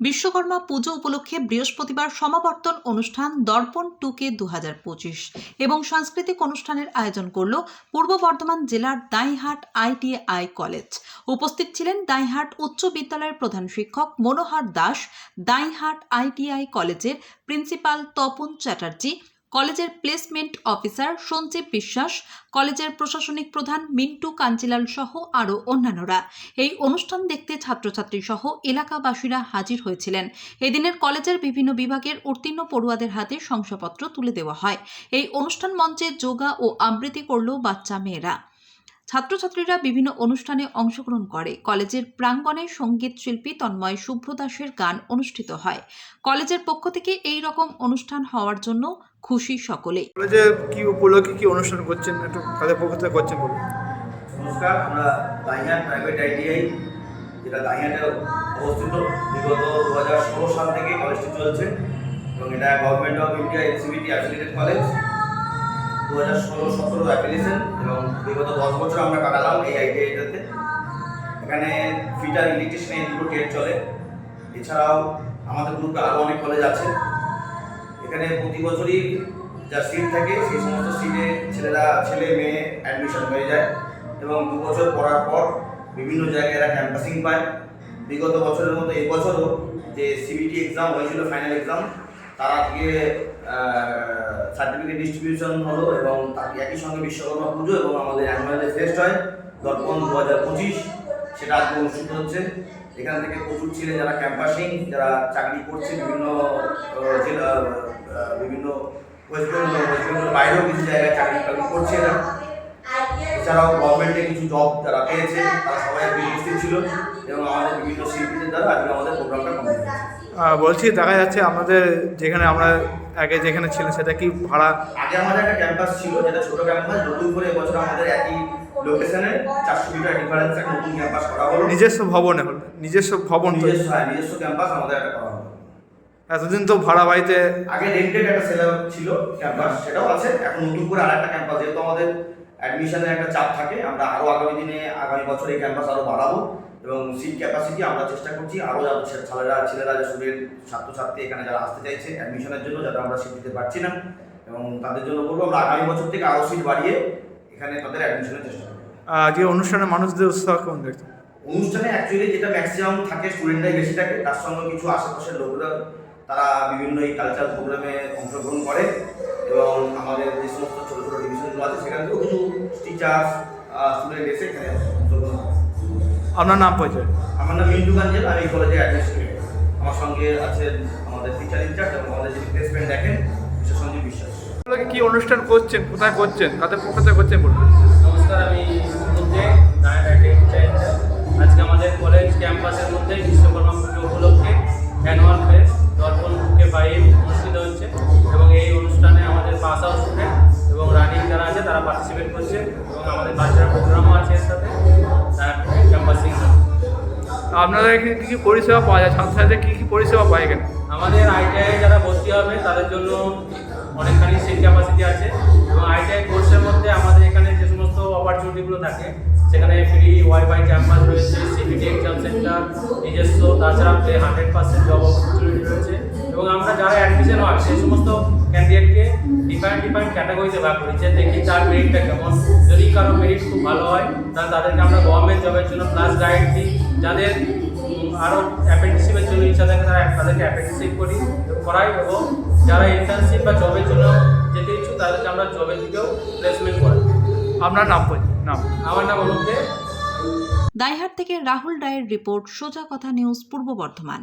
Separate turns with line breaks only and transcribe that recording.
বিশ্বকর্মা পুজো উপলক্ষে বৃহস্পতিবার সমাবর্তন অনুষ্ঠান দর্পণ টু কে দু পঁচিশ এবং সাংস্কৃতিক অনুষ্ঠানের আয়োজন করল পূর্ব বর্ধমান জেলার দাইহাট আইটিআই কলেজ। উপস্থিত ছিলেন দাইহাট উচ্চ বিদ্যালয়ের প্রধান শিক্ষক Manohar Das, Daihat ITI college principal Tapan Chatterjee কলেজের প্লেসমেন্ট অফিসার সঞ্জীব বিশ্বাস, কলেজের প্রশাসনিক প্রধান মিন্টু কাঞ্চিলাল সহ আরও অন্যান্যরা। এই অনুষ্ঠান দেখতে ছাত্রছাত্রী সহ এলাকাবাসীরা হাজির হয়েছিলেন। এদিনের কলেজের বিভিন্ন বিভাগের উত্তীর্ণ পড়ুয়াদের হাতে শংসাপত্র তুলে দেওয়া হয়। এই অনুষ্ঠান মঞ্চে যোগা ও আবৃত্তি করল বাচ্চা মেয়েরা। ছাত্রছাত্রীরা বিভিন্ন অনুষ্ঠানে অংশগ্রহণ করে। কলেজের প্রাঙ্গণে সংগীত শিল্পী তন্ময় শুভ্র দাসের গান অনুষ্ঠিত হয়। কলেজের পক্ষ থেকে এই রকম অনুষ্ঠান হওয়ার জন্য খুশি সকলে
কলেজে কি উপলক্ষে কি অনুষ্ঠান করছেন একটু তাদের পক্ষ থেকে করছেন বলুন।
নমস্কার আমরা দাইহাট প্রাইভেট আইটিআই যেটা দাইহাটে অবস্থিত বিগত দু হাজার ষোলো সাল থেকে কলেজটি চলছে এবং এটা government of India NCVT affiliated college দু হাজার ষোলো সতেরো অ্যাফিলিয়েশন এবং বিগত দশ বছর আমরা কাটালাম এই আইটিআইটাতে এখানে ফিটার ইলেকট্রিশিয়ান দুটো ট্রেড চলে। এছাড়াও আমাদের গ্রুপে আরও অনেক কলেজ আছে। এখানে প্রতি বছরই যা সিট থাকে, সেই সমস্ত সিটে ছেলেরা, ছেলে, মেয়ে অ্যাডমিশন হয়ে যায় এবং দু বছর পড়ার পর বিভিন্ন জায়গায় এরা ক্যাম্পাসিং পায়। বিগত বছরের মতো এই বছরও যে সিবিটি এক্সাম হয়েছিল ফাইনাল এক্সাম তার আজকে সার্টিফিকেট ডিস্ট্রিবিউশন হলো এবং তার একই সঙ্গে বিশ্বকর্মা পুজো এবং আমাদের অ্যানুয়াল ফেস্ট হয়, দর্পণ দু হাজার পঁচিশ, সেটা আজকে অনুষ্ঠিত হচ্ছে। এখান থেকে প্রচুর ছেলে যারা ক্যাম্পাসিং যারা চাকরি করছে বিভিন্ন জেলা বিভিন্ন ওয়েস্ট বেঙ্গল ওয়েস্ট বেঙ্গলের বাইরেও কিছু জায়গায় চাকরি টাকরি করছে এরা। এছাড়াও গভর্নমেন্টে কিছু জব তারা পেয়েছে তারা সবাই উপস্থিত ছিল এবং আমাদের বিভিন্ন শিল্পীদের দ্বারা আজকে আমাদের প্রোগ্রামটা কমপ্লিট
বলছি দেখা যাচ্ছে আমাদের যেখানে আমরা আগে যেখানে ছিলেন সেটা কি ভাড়া?
আগে আমাদের একটা ক্যাম্পাস ছিল যেটা ছোট ক্যাম্পাস নতুন করে এবছর আমাদের একই লোকেশনে চারশো মিটার ডিফারেন্স একটা নতুন ক্যাম্পাস করা হলো।
নিজস্ব ভবনে হলো নিজস্ব ভবন
নিজস্ব হ্যাঁ নিজস্ব ক্যাম্পাস আমাদের একটা করা
এতদিন তো ভাড়া বাড়িতে
আগে রেন্টেড একটা সেলার ছিল ক্যাম্পাস সেটাও আছে এখন নতুন করে আর একটা ক্যাম্পাস যেহেতু আমাদের অ্যাডমিশনের একটা চাপ থাকে আমরা আরও আগামী দিনে আগামী বছর এই ক্যাম্পাস আরও বাড়াবো এবং সিট ক্যাপাসিটি আমরা চেষ্টা করছি আরও যারা ছেলেরা ছেলেরা যে স্টুডেন্ট ছাত্রছাত্রী এখানে যারা আসতে চাইছে অ্যাডমিশনের জন্য যাতে আমরা সিট দিতে পারছি না। এবং তাদের জন্য বলব আমরা আগামী বছর থেকে আরও সিট বাড়িয়ে এখানে তাদের অ্যাডমিশনের চেষ্টা করব।
যে অনুষ্ঠানে মানুষদের উৎসাহ কেমন দেখতে
অনুষ্ঠানে অ্যাকচুয়ালি যেটা ম্যাক্সিমাম থাকে স্টুডেন্টরাই বেশি থাকে তার সঙ্গে কিছু আশেপাশের লোকরা তারা বিভিন্ন এই কালচারাল প্রোগ্রামে অংশগ্রহণ করে এবং আমাদের যে সমস্ত ছোটো ছোটো ডিভিশনগুলো আছে সেখান থেকেও কিছু টিচার স্টুডেন্ট এসে এখানে অংশগ্রহণ করে।
আপনার নাম পরিচয়?
আমার নাম মিন্টু কাঞ্জেল আমি এই কলেজে অ্যাডমিনিস্ট্রেটর আমার সঙ্গে আছেন আমাদের টিচার ইনচার্জ এবং আমাদের যিনি প্লেসমেন্ট দেখেন মিস্টার সঞ্জীব বিশ্বাস।
কি অনুষ্ঠান করছেন? কোথায় করছেন? কাদের পক্ষ থেকে করছেন বলুন।
নমস্কার আমি
আপনাদের এখানে কী কী পরিষেবা পাওয়া যায়? ছাত্রছাত্রীদের কী কী পরিষেবা পায় এখানে?
আমাদের আইটিআই যারা ভর্তি হবে, তাদের জন্য অনেকখানি সিট ক্যাপাসিটি আছে এবং আইটিআই কোর্সের মধ্যে আমাদের এখানে যে সমস্ত অপরচুনিটিগুলো থাকে, সেখানে ফ্রি ওয়াইফাই ক্যাম্পাস রয়েছে সিবিটি এক্সাম সেন্টার নিজস্ব, তাছাড়া হান্ড্রেড পার্সেন্ট জব অপরচুনিটি রয়েছে এবং আমরা যারা অ্যাডমিশন হয়, সেই সমস্ত ক্যান্ডিডেটকে ডিফারেন্ট ডিফারেন্ট ক্যাটাগরিতে ভাগ করি, যে দেখি তার মেরিটটা কেমন। যদি কারও মেরিট খুব ভালো হয়, তাহলে তাদেরকে আমরা গভর্নমেন্ট জবের জন্য প্লাস গাইড দিই। যাদের আরও অ্যাপেন্ডিসিপের জন্য ইচ্ছা থাকে তারা তাদেরকে অ্যাপেন্ডিসিপ করি করাই এবং যারা ইন্টার্নশিপ বা জবের জন্য যেতে ইচ্ছুক তাদেরকে আমরা জবের দিকেও প্লেসমেন্ট করাই।
আপনার নাম বলি নাম।
আমার নাম অনুপ দায়হাট
দাইহাট থেকে রাহুল রায়ের রিপোর্ট সোজা কথা নিউজ পূর্ব বর্ধমান।